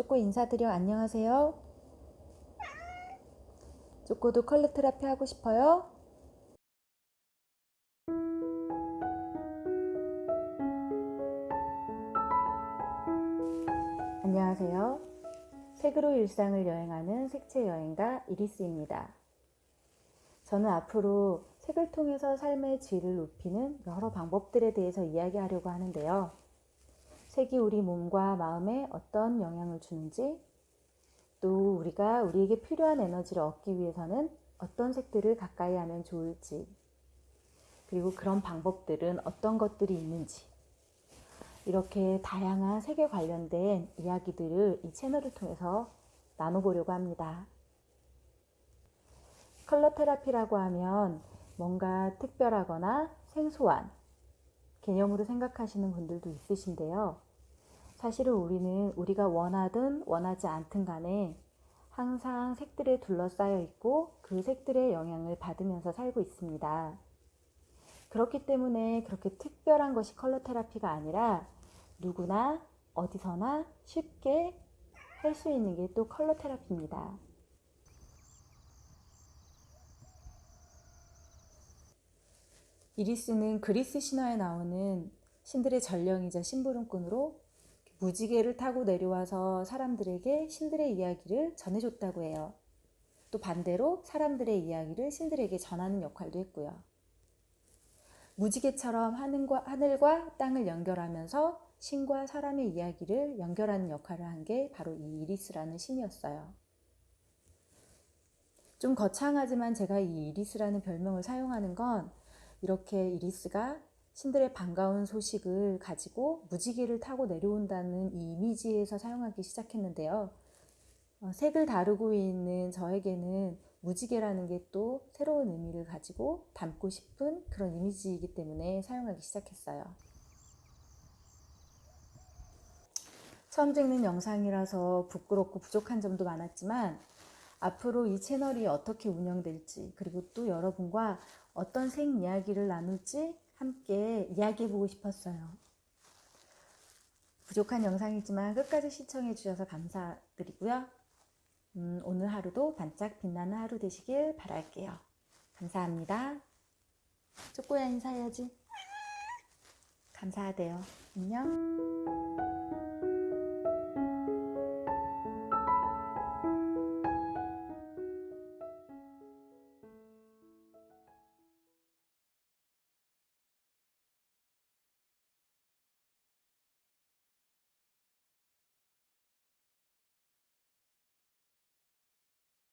쪼꼬 인사드려 안녕하세요. 쪼꼬도 컬러 테라피 하고 싶어요? 안녕하세요. 색으로 일상을 여행하는 색채 여행가 이리스입니다. 저는 앞으로 색을 통해서 삶의 질을 높이는 여러 방법들에 대해서 이야기하려고 하는데요. 색이 우리 몸과 마음에 어떤 영향을 주는지, 또 우리가 우리에게 필요한 에너지를 얻기 위해서는 어떤 색들을 가까이 하면 좋을지, 그리고 그런 방법들은 어떤 것들이 있는지, 이렇게 다양한 색에 관련된 이야기들을 이 채널을 통해서 나눠보려고 합니다. 컬러 테라피라고 하면 뭔가 특별하거나 생소한 개념으로 생각하시는 분들도 있으신데요. 사실은 우리는 우리가 원하든 원하지 않든 간에 항상 색들에 둘러싸여 있고 그 색들의 영향을 받으면서 살고 있습니다. 그렇기 때문에 그렇게 특별한 것이 컬러 테라피가 아니라 누구나 어디서나 쉽게 할 수 있는 게 또 컬러 테라피입니다. 이리스는 그리스 신화에 나오는 신들의 전령이자 심부름꾼으로 무지개를 타고 내려와서 사람들에게 신들의 이야기를 전해줬다고 해요. 또 반대로 사람들의 이야기를 신들에게 전하는 역할도 했고요. 무지개처럼 하늘과, 하늘과 땅을 연결하면서 신과 사람의 이야기를 연결하는 역할을 한 게 바로 이 이리스라는 신이었어요. 좀 거창하지만 제가 이 이리스라는 별명을 사용하는 건 이렇게 이리스가 신들의 반가운 소식을 가지고 무지개를 타고 내려온다는 이 이미지에서 사용하기 시작했는데요. 어, 색을 다루고 있는 저에게는 무지개라는 게 또 새로운 의미를 가지고 담고 싶은 그런 이미지이기 때문에 사용하기 시작했어요. 처음 찍는 영상이라서 부끄럽고 부족한 점도 많았지만 앞으로 이 채널이 어떻게 운영될지 그리고 또 여러분과 어떤 색 이야기를 나눌지 함께 이야기해 보고 싶었어요. 부족한 영상이지만 끝까지 시청해 주셔서 감사드리고요. 음, 오늘 하루도 반짝 빛나는 하루 되시길 바랄게요. 감사합니다. 쪼꼬야 인사해야지. 감사하대요. 안녕.